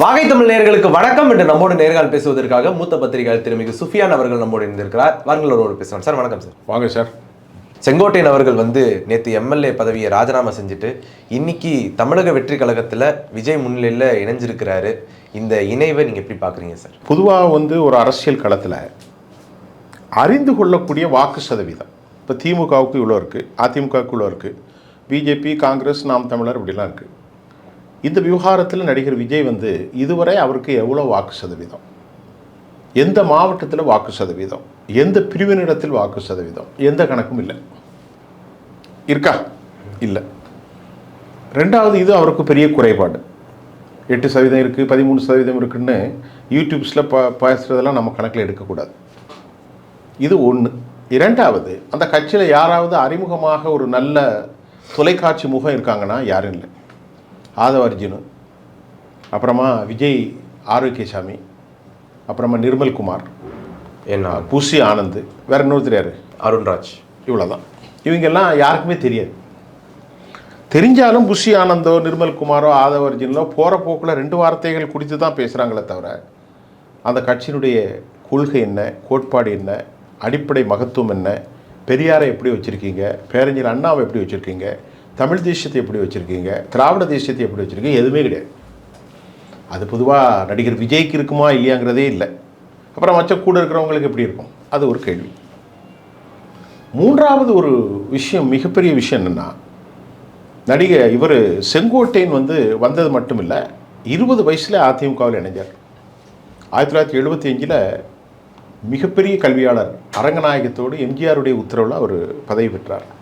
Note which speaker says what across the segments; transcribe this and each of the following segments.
Speaker 1: வாகை தமிழ் நேயர்களுக்கு வணக்கம் என்று நம்மோடு நேர்கால் பேசுவதற்காக மூத்த பத்திரிகையாளர் திருமிகு சுஃபியான் அவர்கள் நம்மோடு இருந்திருக்கிறார் வாருங்கள் ஒருவர் பேசலாம் சார் வணக்கம் சார்.
Speaker 2: வாங்க சார்.
Speaker 1: செங்கோட்டையன் அவர்கள் வந்து நேற்று எம்எல்ஏ பதவியை ராஜினாமா செஞ்சுட்டு இன்னைக்கு தமிழக வெற்றி கழகத்தில் விஜய் முன்னிலையில் இணைஞ்சிருக்கிறாரு. இந்த இணைவை நீங்கள் எப்படி பார்க்குறீங்க சார்?
Speaker 2: பொதுவாக வந்து ஒரு அரசியல் களத்தில் அறிந்து கொள்ளக்கூடிய வாக்கு சதவீதம். இப்போ திமுகவுக்கு இவ்வளோ இருக்குது அதிமுகவுக்கு இவ்வளோ இருக்குது பிஜேபி காங்கிரஸ் நாம் தமிழர் இப்படிலாம் இருக்குது இந்த விவகாரத்தில் நடிகர் விஜய் வந்து இதுவரை அவருக்கு எவ்வளோ வாக்கு சதவீதம்? எந்த மாவட்டத்தில் வாக்கு சதவீதம்? எந்த பிரிவினிடத்தில் வாக்கு சதவீதம்? எந்த கணக்கும் இல்லை. இருக்கா? இல்லை. ரெண்டாவது இது அவருக்கு பெரிய குறைபாடு. எட்டு சதவீதம் இருக்குது பதிமூணு சதவீதம் இருக்குன்னு யூடியூப்ஸில் ப பேசுகிறதெல்லாம் நம்ம கணக்கில் எடுக்கக்கூடாது. இது ஒன்று இரண்டாவது அந்த கட்சியில் யாராவது அறிமுகமாக ஒரு நல்ல தொலைக்காட்சி முகம் இருக்காங்கன்னா யாரும் இல்லை. ஆதவ அர்ஜுனு அப்புறமா விஜய் ஆரோக்கியசாமி அப்புறமா நிர்மல்குமார்
Speaker 1: என்ன
Speaker 2: புசி ஆனந்த் வேற இன்னொருத்தர் யாரு?
Speaker 1: அருண்ராஜ்.
Speaker 2: இவ்வளோதான் இவங்கெல்லாம் யாருக்குமே தெரியாது. தெரிஞ்சாலும் புஷி ஆனந்தோ நிர்மல் குமாரோ ஆதவ அர்ஜுனோ போகிற போக்கில் ரெண்டு வார்த்தைகள் குறித்து தான் பேசுகிறாங்களே தவிர அந்த கட்சியினுடைய கொள்கை என்ன கோட்பாடு என்ன அடிப்படை மகத்துவம் என்ன பெரியாரை எப்படி வச்சுருக்கீங்க பேரஞ்சர் அண்ணாவை எப்படி வச்சுருக்கீங்க தமிழ் தேசியத்தை எப்படி வச்சுருக்கீங்க? திராவிட தேசியத்தை எப்படி வச்சுருக்கீங்க? எதுவுமே கிடையாது. அது பொதுவாக நடிகர் விஜய்க்கு இருக்குமா இல்லையாங்கிறதே இல்லை. அப்புறம் மற்ற கூட இருக்கிறவங்களுக்கு எப்படி இருக்கும்? அது ஒரு கேள்வி. மூன்றாவது ஒரு விஷயம் மிகப்பெரிய விஷயம் என்னென்னா நடிகை இவர் செங்கோட்டையன் வந்து வந்தது மட்டும் இல்லை இருபது வயசில் அதிமுகவில் இணைஞ்சார். ஆயிரத்தி தொள்ளாயிரத்தி எழுபத்தி அஞ்சில் மிகப்பெரிய கல்வியாளர் அரங்கநாயகத்தோடு எம்ஜிஆருடைய உத்தரவில் அவர் பதவி பெற்றார்.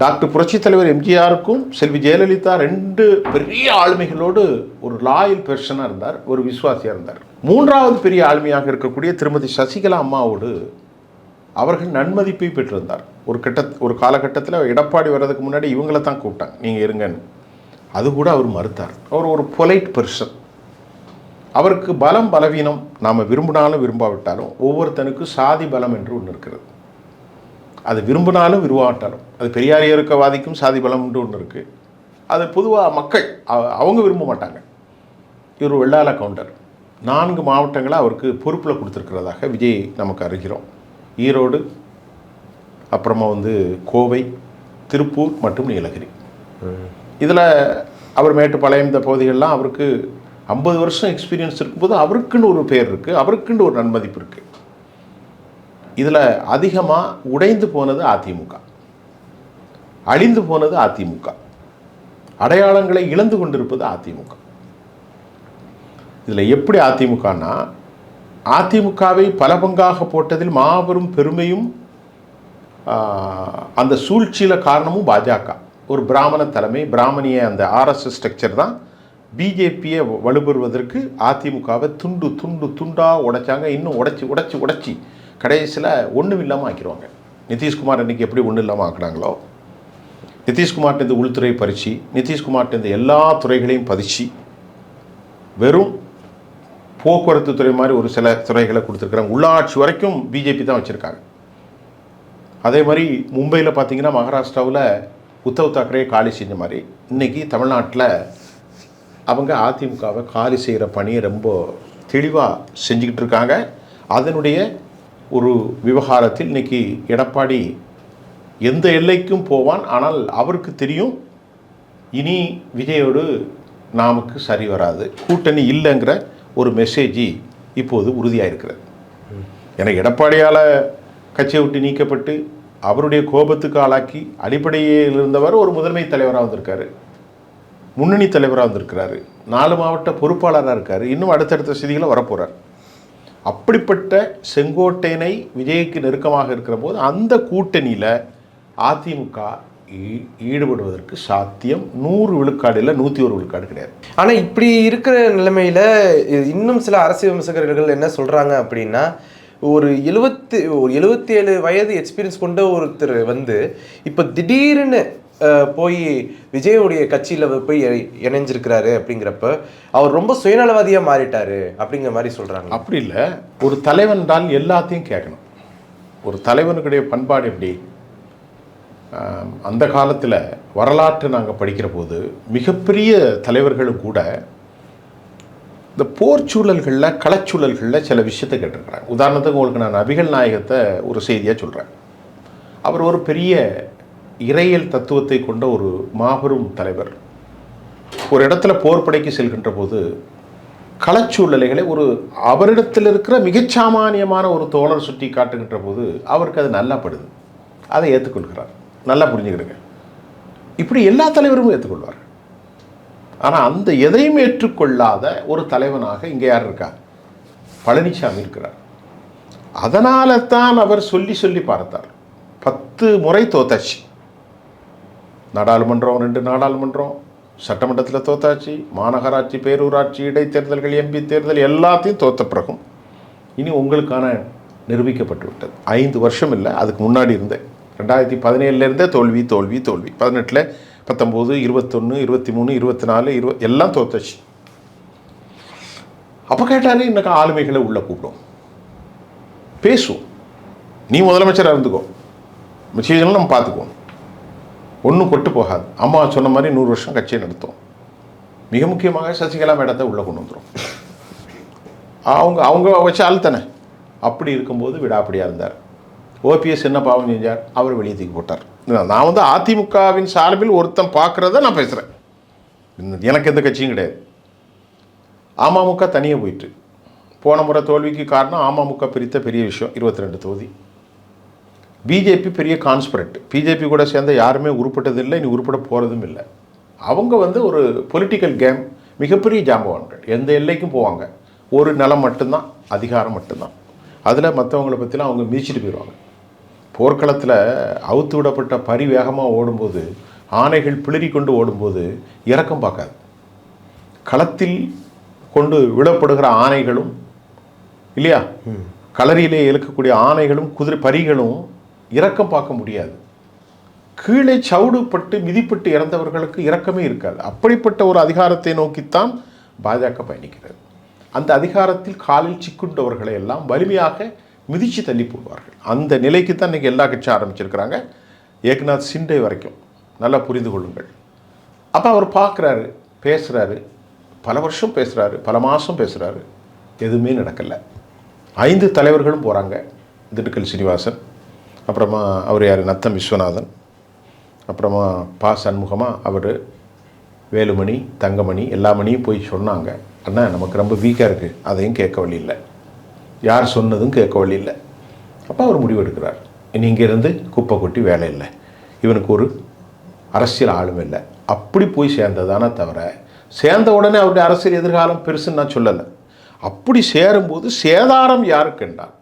Speaker 2: டாக்டர் புரட்சித் தலைவர் எம்ஜிஆருக்கும் செல்வி ஜெயலலிதா ரெண்டு பெரிய ஆளுமைகளோடு ஒரு லாயல் பெர்சனாக இருந்தார் ஒரு விசுவாசியாக இருந்தார். மூன்றாவது பெரிய ஆளுமையாக இருக்கக்கூடிய திருமதி சசிகலா அம்மாவோடு அவர்கள் நன்மதிப்பை பெற்றிருந்தார். ஒரு கட்ட ஒரு காலகட்டத்தில் எடப்பாடி வர்றதுக்கு முன்னாடி இவங்கள தான் கூப்பிட்டாங்க. நீங்கள் இருங்கன்னு. அது கூட அவர் மறுத்தார். அவர் ஒரு பொலைட் பெர்சன் அவருக்கு பலம் பலவீனம் நாம் விரும்பினாலும் விரும்பாவிட்டாலும் ஒவ்வொருத்தனுக்கும் சாதி பலம் என்று ஒன்று இருக்கிறது. அது விரும்பினாலும் விரும்பாவிட்டாலும் அது பெரியாரியருக்கவாதிக்கும் சாதி பலம் ஒன்று இருக்குது அது பொதுவாக மக்கள் அவங்க விரும்ப மாட்டாங்க. இவர் வெள்ளால கவுண்டர். நான்கு மாவட்டங்களை அவருக்கு பொறுப்பில் கொடுத்துருக்கிறதாக விஜய் நமக்கு அறிகிறோம். ஈரோடு அப்புறமா வந்து கோவை திருப்பூர் மற்றும் நீலகிரி. இதில் அவர் மேட்டுப்பாளையம் இந்த பகுதிகளெலாம் அவருக்கு ஐம்பது வருஷம் எக்ஸ்பீரியன்ஸ் இருக்கும்போது அவருக்குன்னு ஒரு பேர் இருக்குது அவருக்குன்னு ஒரு நன்மதிப்பு இருக்குது இதில் அதிகமாக உடைந்து போனது அதிமுக. அழிந்து போனது அதிமுக. அடையாளங்களை இழந்து கொண்டிருப்பது அதிமுக. இதில் எப்படி அதிமுகனா அதிமுகவை பல பங்காக போட்டதில் மாபெரும் பெருமையும் அந்த சூழ்ச்சியில் காரணமும் பாஜக. ஒரு பிராமண தலைமை பிராமணிய அந்த ஆர்எஸ்எஸ் ஸ்ட்ரக்சர் தான். பிஜேபியை வலுப்பெறுவதற்கு அதிமுகவை துண்டு துண்டு துண்டாக உடைச்சாங்க. இன்னும் உடைச்சி உடைச்சி உடைச்சி. கடைசியில் ஒன்றும் இல்லாமல் ஆக்கிடுவாங்க நிதிஷ்குமார் அன்றைக்கி எப்படி ஒன்றும் இல்லாமல் ஆக்குனாங்களோ நிதிஷ்குமார்ட்டேருந்து உள்துறை பறித்து நிதிஷ்குமார்ட்டேருந்து எல்லா துறைகளையும் பதிச்சு வெறும் போக்குவரத்து துறை மாதிரி ஒரு சில துறைகளை கொடுத்துருக்குறாங்க. உள்ளாட்சி வரைக்கும் பிஜேபி தான் வச்சுருக்காங்க. அதே மாதிரி மும்பையில் பார்த்தீங்கன்னா மகாராஷ்டிராவில் உத்தவ் தாக்கரே காலி செஞ்ச மாதிரி இன்னைக்கு தமிழ்நாட்டில் அவங்க அதிமுகவை காலி செய்கிற பணியை ரொம்ப தெளிவாக செஞ்சுக்கிட்டு இருக்காங்க. அதனுடைய ஒரு விவகாரத்தில் இன்னைக்கு எடப்பாடி எந்த எல்லைக்கும் போவான். ஆனால் அவருக்கு தெரியும் இனி விஜயோடு நாமுக்கு சரி வராது. கூட்டணி இல்லைங்கிற ஒரு மெசேஜ் இப்போது உறுதியாக இருக்கிறது எனக்கு எடப்பாடியால் கட்சியை விட்டு நீக்கப்பட்டு அவருடைய கோபத்துக்கு ஆளாக்கி அடிப்படையில் இருந்தவர் ஒரு முதன்மை தலைவராக வந்திருக்காரு. முன்னணி தலைவராக வந்திருக்கிறாரு. நாலு மாவட்ட பொறுப்பாளராக இருக்கார். இன்னும் அடுத்தடுத்த செய்திகளை வரப்போகிறார் அப்படிப்பட்ட செங்கோட்டையனை விஜய்க்கு நெருக்கமாக இருக்கிற போது அந்த கூட்டணியில் அதிமுக ஈ- ஈடுபடுவதற்கு சாத்தியம். நூறு விழுக்காடு இல்லை நூற்றி ஒரு விழுக்காடு கிடையாது.
Speaker 1: ஆனால் இப்படி இருக்கிற நிலைமையில் இன்னும் சில அரசியல் விமர்சகர்கள் என்ன சொல்கிறாங்க அப்படின்னா ஒரு எழுபத்தி ஒரு எழுபத்தி ஏழு வயது எக்ஸ்பீரியன்ஸ் கொண்ட ஒருத்தர் வந்து இப்போ திடீர்னு போய் விஜயோடைய கட்சியில் போய் இணைஞ்சிருக்கிறாரு அப்படிங்கிறப்ப அவர் ரொம்ப சுயநலவாதியாக மாறிட்டாரு அப்படிங்கிற மாதிரி சொல்கிறாங்க
Speaker 2: அப்படி இல்லை. ஒரு தலைவன் என்றால் எல்லாத்தையும் கேட்கணும். ஒரு தலைவனுடைய பண்பாடு எப்படி? அந்த காலத்தில் வரலாற்று நாங்கள் படிக்கிற போது மிகப்பெரிய தலைவர்களும் கூட இந்த போர் சூழல்களில் களச்சூழல்களில் சில விஷயத்தை கேட்டிருக்கிறாங்க. உதாரணத்துக்கு உங்களுக்கு நான் நபிகள் நாயகத்தை ஒரு செய்தியாக சொல்கிறேன் அவர் ஒரு பெரிய இறையல் தத்துவத்தை கொண்ட ஒரு மாபெரும் தலைவர். ஒரு இடத்துல போர் படைக்கு செல்கின்ற போது களச்சூழ்நிலைகளை ஒரு அவரிடத்தில் இருக்கிற மிகச்சாமானியமான ஒரு தோழர் சுட்டி காட்டுகின்ற போது அவருக்கு அது நல்லா படுது அதை ஏற்றுக்கொள்கிறார். நல்லா புரிஞ்சுக்கிடுங்க. இப்படி எல்லா தலைவரும் ஏற்றுக்கொள்வார் ஆனால் அந்த எதையும் ஏற்றுக்கொள்ளாத ஒரு தலைவனாக இங்கே யார் இருக்கா? பழனிசாமி இருக்கிறார். அதனால தான் அவர் சொல்லி சொல்லி பார்த்தார். பத்து முறை தோத்தாச்சு. நாடாளுமன்றம் ரெண்டு நாடாளுமன்றம் சட்டமன்றத்தில் தோத்தாச்சு மாநகராட்சி பேரூராட்சி இடைத்தேர்தல்கள் எம்பி தேர்தல் எல்லாத்தையும் தோத்த பிறகும் இனி உங்களுக்கான நிரூபிக்கப்பட்டு விட்டது ஐந்து வருஷம் இல்லை அதுக்கு முன்னாடி இருந்தேன் ரெண்டாயிரத்தி பதினேழுலேருந்தே தோல்வி தோல்வி தோல்வி. பதினெட்டில் பத்தொம்போது இருபத்தொன்று இருபத்தி மூணு இருபத்தி நாலு இருவ எல்லாம் தோத்தாச்சு. அப்போ கேட்டாலே இன்னைக்கு ஆளுமைகளை உள்ளே கூப்பிடும். பேசுவோம். நீ முதலமைச்சராக இருந்துக்கோ. விஷயங்களும் நம்ம பார்த்துக்குவோம். ஒன்றும் கொட்டு போகாது. அம்மா சொன்ன மாதிரி நூறு வருஷம் கட்சியை நடத்தும். மிக முக்கியமாக சசிகலா மேடத்தை உள்ளே கொண்டு வந்துடும் அவங்க அவங்க வச்ச ஆள் தானே. அப்படி இருக்கும்போது விடாப்படியாக இருந்தார். ஓபிஎஸ் என்ன பாவம் செஞ்சார்? அவர் வெளியே தூக்கி போட்டார். நான் வந்து அதிமுகவின் சார்பில் ஒருத்தன் பார்க்குறத நான் பேசுகிறேன் எனக்கு எந்த கட்சியும் கிடையாது. அமமுக தனியாக போயிட்டு. போன முறை தோல்விக்கு காரணம் அமமுக பிரித்த பெரிய விஷயம் இருபத்தி ரெண்டு தொகுதி. பிஜேபி பெரிய கான்ஸ்பிரண்ட் பிஜேபி கூட சேர்ந்த யாருமே உருப்பட்டதில்லை இனி உருப்பட போகிறதும் இல்லை. அவங்க வந்து ஒரு பொலிட்டிக்கல் கேம் மிகப்பெரிய ஜாம்பவான்கள் எந்த எல்லைக்கும் போவாங்க. ஒரு நிலம் மட்டும்தான் அதிகாரம் மட்டும்தான். அதில் மற்றவங்கள பற்றிலாம் அவங்க மீச்சிட்டு போயிடுவாங்க போர்க்களத்தில் அவுத்து விடப்பட்ட பரி வேகமாக ஓடும்போது ஆணைகள் பிளிரி கொண்டு ஓடும்போது இறக்கம் பார்க்காது. களத்தில் கொண்டு விடப்படுகிற ஆணைகளும் இல்லையா? களரியிலே இழுக்கக்கூடிய ஆணைகளும் குதிரை பரிகளும் இரக்கம் பார்க்க முடியாது. கீழே சவுடுபட்டு மிதிப்பட்டு இறந்தவர்களுக்கு இரக்கமே இருக்காது. அப்படிப்பட்ட ஒரு அதிகாரத்தை நோக்கித்தான் பாஜக பயணிக்கிறது. அந்த அதிகாரத்தில் காலில் சிக்குண்டவர்களை எல்லாம் வலிமையாக மிதித்து தள்ளி போடுவார்கள். அந்த நிலைக்கு தான் இன்றைக்கி எல்லா கட்சியும் ஆரம்பிச்சிருக்கிறாங்க. ஏக்நாத் சிண்டே வரைக்கும். நல்லா புரிந்து கொள்ளுங்கள். அப்போ அவர் பார்க்குறாரு பேசுகிறாரு பல வருஷம் பேசுகிறாரு பல மாதம் பேசுகிறாரு எதுவுமே நடக்கலை. ஐந்து தலைவர்களும் போகிறாங்க திண்டுக்கல் சீனிவாசன் அப்புறமா அவர் யார்? நத்தம் விஸ்வநாதன். அப்புறமா பா. சண்முகமாக அவர் வேலுமணி தங்கமணி எல்லா மணியும் போய் சொன்னாங்க. அண்ணா நமக்கு ரொம்ப வீக்காக இருக்குது அதையும் கேட்க வழி இல்லை. யார் சொன்னதும் கேட்க வழி இல்லை. அப்போ அவர் முடிவெடுக்கிறார் இனி இங்கேருந்து குப்பை கொட்டி வேலை இல்லை. இவனுக்கு ஒரு அரசியல் ஆளும் இல்லை. அப்படி போய் சேர்ந்ததானே தவிர சேர்ந்த உடனே அவருடைய அரசியல் எதிர்காலம் பெருசுன்னு நான் சொல்லலை. அப்படி சேரும்போது சேதாரம் யாருக்கு என்றால்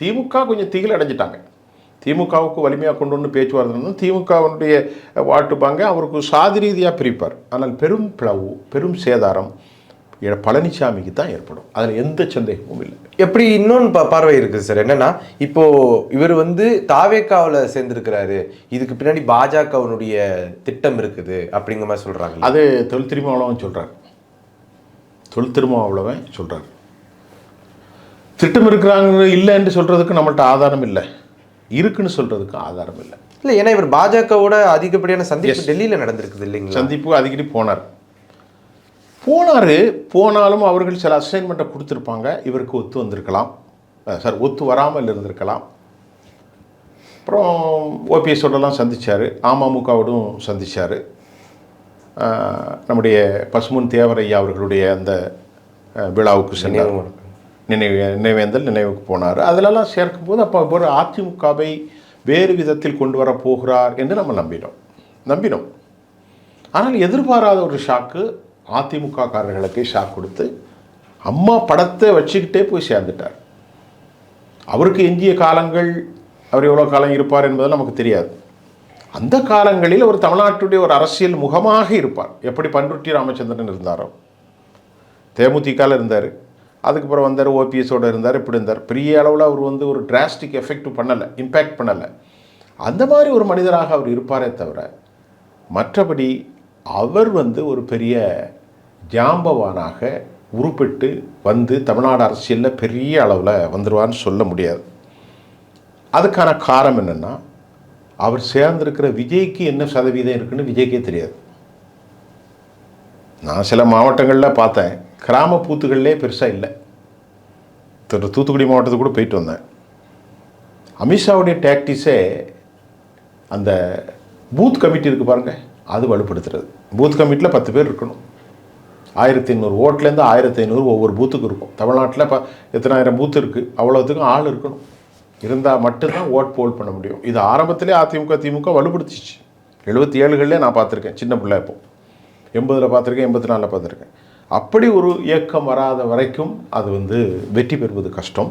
Speaker 2: திமுக கொஞ்சம் திகில் அடைஞ்சிட்டாங்க. திமுகவுக்கு வலிமையாக கொண்டு வந்து பேச்சுவார்த்தை திமுகவினுடைய வாட்டு பாங்க அவருக்கு சாதி ரீதியாக பிரிப்பார். ஆனால் பெரும் பிளவு பெரும் சேதாரம் பழனிசாமிக்கு தான் ஏற்படும். அதில் எந்த சந்தேகமும் இல்லை.
Speaker 1: எப்படி இன்னொன்று பா பார்வை இருக்குது சார். என்னன்னா இப்போ இவர் வந்து தாவேக்காவில் சேர்ந்திருக்கிறாரு. இதுக்கு பின்னாடி பாஜகவினுடைய திட்டம் இருக்குது அப்படிங்கிற மாதிரி சொல்றாங்க
Speaker 2: அது தொல் திருமாவளவன் சொல்கிறார் தொல் திருமாவளவன் சொல்கிறார் திட்டம் இருக்கிறாங்க இல்லைன்னு சொல்கிறதுக்கு நம்மள்ட்ட ஆதாரம் இல்லை. இருக்குன்னு சொல்கிறதுக்கு ஆதாரம் இல்லை.
Speaker 1: இல்லை ஏன்னா இவர் பாஜகவோட அதிகப்படியான சந்திப்பு டெல்லியில நடந்திருக்குது இல்லைங்களா?
Speaker 2: சந்திப்பு அடிக்கடி போனார். போனார் போனாலும் அவர்கள் சில அசைன்மெண்ட்டை கொடுத்துருப்பாங்க. இவருக்கு ஒத்து வந்திருக்கலாம். சார் ஒத்து வராமல் இருந்திருக்கலாம். அப்புறம் ஓபிஎஸோடலாம் சந்திச்சார். அமமுகவோடும் சந்திச்சார். நம்முடைய பசுமுன் தேவரையா அவர்களுடைய அந்த விழாவுக்கு சென்றார். நினைவு நினைவேந்தல் நினைவுக்கு போனார். அதிலெல்லாம் சேர்க்கும்போது அப்போ ஒரு அதிமுகவை வேறு விதத்தில் கொண்டு வர போகிறார் என்று நம்ம நம்பினோம். நம்பினோம். ஆனால் எதிர்பாராத ஒரு ஷாக்கு அதிமுக காரர்களுக்கு ஷாக் கொடுத்து அம்மா படத்தை வச்சுக்கிட்டே போய் சேர்ந்துட்டார். அவருக்கு எஞ்சிய காலங்கள் அவர் எவ்வளோ காலம் இருப்பார் என்பது நமக்கு தெரியாது. அந்த காலங்களில் ஒரு தமிழ்நாட்டுடைய ஒரு அரசியல் முகமாக இருப்பார். எப்படி பண்ருட்டி ராமச்சந்திரன் இருந்தாரோ. தேமுதிகால இருந்தார். அதுக்கப்புறம் வந்தார் ஓபிஎஸோடு இருந்தார் இப்படி இருந்தார். பெரிய அளவில் அவர் வந்து ஒரு டிராஸ்டிக் எஃபெக்ட் பண்ணலை இம்பேக்ட் பண்ணலை. அந்த மாதிரி ஒரு மனிதராக அவர் இருப்பாரே தவிர மற்றபடி அவர் வந்து ஒரு பெரிய ஜாம்பவானாக உருப்பெட்டு வந்து தமிழ்நாடு அரசியலில் பெரிய அளவில் வந்துடுவான்னு சொல்ல முடியாது. அதுக்கான காரணம் என்னென்னா அவர் சேர்ந்திருக்கிற விஜய்க்கு என்ன சதவீதம் இருக்குன்னு விஜய்க்கே தெரியாது. நான் சில மாவட்டங்களில் பார்த்தேன். கிராம பூத்துகள்லே பெருசாக இல்லை. திரு தூத்துக்குடி மாவட்டத்துக்கு கூட போயிட்டு வந்தேன். அமித்ஷாவுடைய டாக்டிஸே அந்த பூத் கமிட்டி இருக்குது பாருங்கள் அது வலுப்படுத்துறது. பூத் கமிட்டியில் பத்து பேர் இருக்கணும். ஆயிரத்தி ஐநூறு ஓட்லேருந்து ஆயிரத்தி ஐநூறு ஒவ்வொரு பூத்துக்கு இருக்கும். தமிழ்நாட்டில் இப்போ எத்தனாயிரம் பூத்து இருக்குது அவ்வளோத்துக்கும் ஆள் இருக்கணும். இருந்தால் மட்டும்தான் ஓட் போல் பண்ண முடியும். இது ஆரம்பத்திலே அதிமுக திமுக வலுப்படுத்திச்சு. எழுபத்தி ஏழுகளில் நான் பார்த்துருக்கேன் சின்ன பிள்ளை இப்போ. எண்பதில் பார்த்துருக்கேன் எண்பத்தி நாலில் பார்த்துருக்கேன். அப்படி ஒரு இயக்கம் வராத வரைக்கும் அது வந்து வெற்றி பெறுவது கஷ்டம்.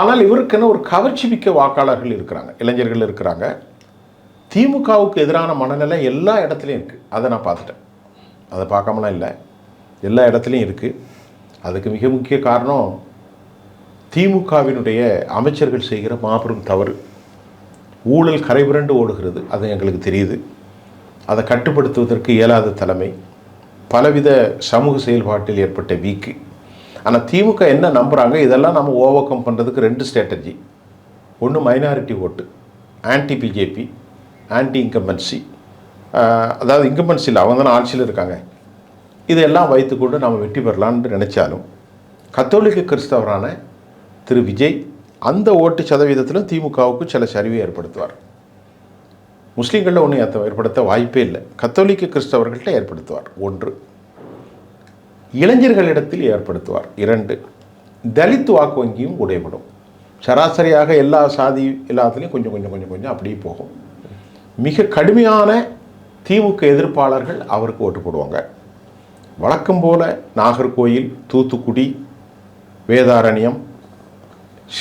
Speaker 2: ஆனால் இவருக்குன்னு ஒரு கவர்ச்சி மிக்க வாக்காளர்கள் இருக்கிறாங்க இளைஞர்கள் இருக்கிறாங்க. திமுகவுக்கு எதிரான மனநிலை எல்லா இடத்துலையும் இருக்குது அதை நான் பார்த்துட்டேன். அதை பார்க்காமலாம் இல்லை. எல்லா இடத்துலையும் இருக்குது அதுக்கு மிக முக்கிய காரணம் திமுகவினுடைய அமைச்சர்கள் செய்கிற மாபெரும் தவறு. ஊழல் கரைபுரண்டு ஓடுகிறது அது எங்களுக்கு தெரியுது. அதை கட்டுப்படுத்துவதற்கு இயலாத தலைமை. பலவித சமூக செயல்பாட்டில் ஏற்பட்ட வீக்கு. ஆனால் திமுக என்ன நம்புகிறாங்க இதெல்லாம் நம்ம ஓவர் கம் பண்ணுறதுக்கு ரெண்டு ஸ்ட்ராட்டஜி ஒன்று மைனாரிட்டி ஓட்டு ஆன்டி பிஜேபி ஆன்டி இன்கம்பன்சி அதாவது இன்கம்பன்சியில் அவங்க தானே ஆட்சியில் இருக்காங்க. இதெல்லாம் வைத்துக்கொண்டு நம்ம வெற்றி பெறலான்னு நினச்சாலும் கத்தோலிக்க கிறிஸ்தவரான திரு விஜய் அந்த ஓட்டு சதவீதத்திலும் திமுகவுக்கு சில சரிவை ஏற்படுத்துவார். முஸ்லீம்களில் ஒன்றும் ஏற்ற ஏற்படுத்த வாய்ப்பே இல்லை. கத்தோலிக்க கிறிஸ்தவர்கள்ட்ட ஏற்படுத்துவார். ஒன்று. இளைஞர்களிடத்தில் ஏற்படுத்துவார். இரண்டு. தலித் வாக்கு வங்கியும் உடைபடும். சராசரியாக எல்லா சாதி எல்லாத்துலேயும் கொஞ்சம் கொஞ்சம் கொஞ்சம் கொஞ்சம் அப்படியே போகும். மிக கடுமையான திமுக எதிர்ப்பாளர்கள் அவருக்கு ஓட்டு போடுவாங்க. வழக்கம் போல நாகர்கோயில் தூத்துக்குடி வேதாரண்யம்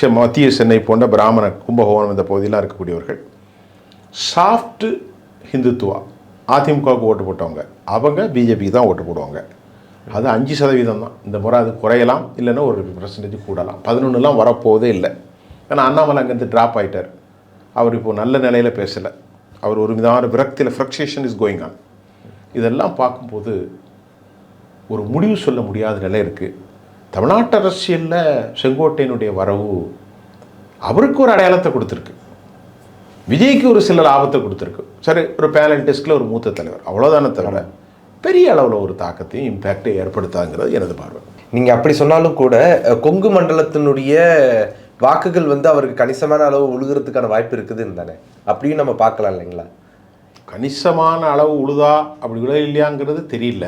Speaker 2: செ- மத்திய சென்னை போன்ற பிராமண கும்பகோணம் இந்த பகுதியெலாம் இருக்கக்கூடியவர்கள் சாஃப்ட்டு ஹிந்துத்துவா? அதிமுகவுக்கு ஓட்டு போட்டவங்க. அவங்க பிஜேபிக்கு தான் ஓட்டு போடுவாங்க. அது அஞ்சு சதவீதம் தான். இந்த முறை அது குறையலாம் இல்லைன்னா ஒரு பர்சன்டேஜ் கூடலாம். பதினொன்றுலாம் வரப்போவதே இல்லை. ஏன்னா அண்ணாமலை அங்கேருந்து ட்ராப் ஆயிட்டார். அவர் இப்போது நல்ல நிலையில் பேசலை. அவர் ஒரு விதமான விரக்தியில் ஃப்ரக்ஷேஷன் இஸ் கோயிங் ஆன் இதெல்லாம் பார்க்கும்போது ஒரு முடிவு சொல்ல முடியாத நிலை இருக்குது தமிழ்நாட்டு அரசியலில் செங்கோட்டையினுடைய வரவு அவருக்கு ஒரு அடையாளத்தை கொடுத்துருக்கு. விஜய்க்கு ஒரு சில லாபத்தை கொடுத்துருக்கு. சரி ஒரு பேனல் டெஸ்ட்டில் ஒரு மூத்த தலைவர். அவ்வளோதானே தவிர பெரிய அளவில் ஒரு தாக்கத்தையும் இம்பேக்டை ஏற்படுத்தாங்கிறது எனது பார்வை.
Speaker 1: நீங்க அப்படி சொன்னாலும் கூட கொங்கு மண்டலத்தினுடைய வாக்குகள் வந்து அவருக்கு கணிசமான அளவு உழுகிறதுக்கான வாய்ப்பு இருக்குதுன்னு தானே? அப்படியும் நம்ம பார்க்கலாம் இல்லைங்களா?
Speaker 2: கணிசமான அளவு உழுதா அப்படி விட இல்லையாங்கிறது தெரியல.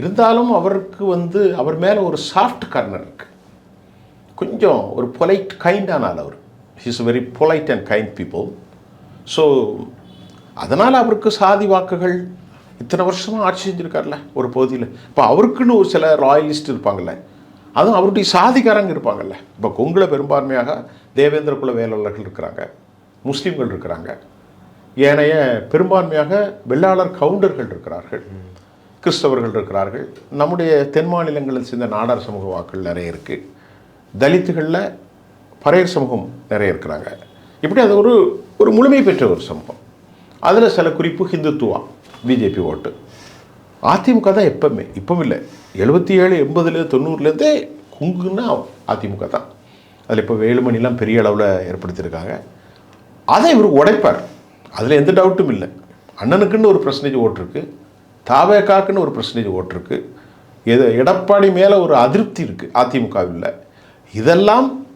Speaker 2: இருந்தாலும் அவருக்கு வந்து அவர் மேலே ஒரு சாஃப்ட் கார்னர் இருக்கு. கொஞ்சம் ஒரு பொலைட் கைண்டான ஆள் அவர். Is very polite and kind people so அதனால் அவருக்கு சாதி வாக்குகள் இத்தனை வருஷமாக ஆட்சி செஞ்சுருக்கார்ல ஒரு பகுதியில். இப்போ அவருக்குன்னு ஒரு சில ராயலிஸ்ட் இருப்பாங்கல்ல அதுவும் அவருடைய சாதிக்காரங்க இருப்பாங்கல்ல. இப்போ கொங்குல பெரும்பான்மையாக தேவேந்திர குல வேளாளர்கள் இருக்கிறாங்க முஸ்லீம்கள் இருக்கிறாங்க. ஏனைய பெரும்பான்மையாக வெள்ளாளர் கவுண்டர்கள் இருக்கிறார்கள் கிறிஸ்தவர்கள் இருக்கிறார்கள். நம்முடைய தென் மாநிலங்களில் சேர்ந்த நாடார் சமூக வாக்கள் நிறைய இருக்குது தலித்துகளில் பறையர் சமூகம் நிறைய இருக்கிறாங்க. இப்படி அது ஒரு ஒரு முழுமை பெற்ற ஒரு சம்பவம். அதில் சில குறிப்பு ஹிந்துத்துவா பிஜேபி ஓட்டு. அதிமுக தான் எப்பவுமே இப்பவும் இல்லை. எழுபத்தி ஏழு எண்பதுலேருந்து தொண்ணூறுலேருந்தே குங்குன்னா அதிமுக தான். அதில் இப்போ வேலுமணிலாம் பெரிய அளவில் ஏற்படுத்தியிருக்காங்க. அதை இவர் உடைப்பார். அதில் எந்த டவுட்டும் இல்லை. அண்ணனுக்குன்னு ஒரு பர்சன்டேஜ் ஓட்டிருக்கு தாவேக்காக்குன்னு ஒரு பர்சன்டேஜ் ஓட்டிருக்கு எது எடப்பாடி மேலே ஒரு அதிருப்தி இருக்குது அதிமுகவில். இதெல்லாம்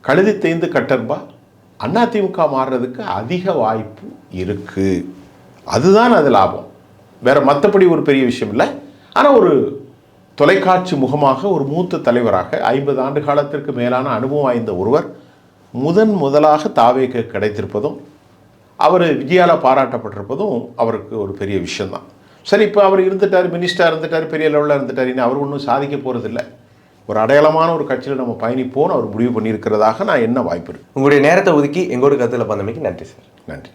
Speaker 2: கழுதி தேய்ந்து கட்டர்பா? அதிமுக மாறுறதுக்கு அதிக வாய்ப்பு இருக்குது அதுதான் அது லாபம். வேறு மற்றபடி ஒரு பெரிய விஷயம் இல்லை. ஆனால் ஒரு தொலைக்காட்சி முகமாக ஒரு மூத்த தலைவராக ஐம்பது ஆண்டு காலத்திற்கு மேலான அனுபவம் வாய்ந்த ஒருவர் முதன் முதலாக தாவேக்கு கிடைத்திருப்பதும் அவர் விஜயால பாராட்டப்பட்டிருப்பதும் அவருக்கு ஒரு பெரிய விஷயந்தான் சரி இப்போ அவர் இருந்துட்டார் மினிஸ்டராக இருந்துட்டார் பெரிய லெவலில் இருந்துட்டார் இனி அவர் ஒன்றும் சாதிக்க போகிறதில்லை ஒரு அடையாளமான ஒரு கட்சியில் நம்ம பயணிப்போன்னு அவர் முடிவு பண்ணியிருக்கிறதாக நான் என்ன வாய்ப்பு இருக்கு?
Speaker 1: உங்களுடைய நேரத்தை ஒதுக்கி எங்களோட கருத்துல பந்தமைக்கு நன்றி சார்.
Speaker 2: நன்றி.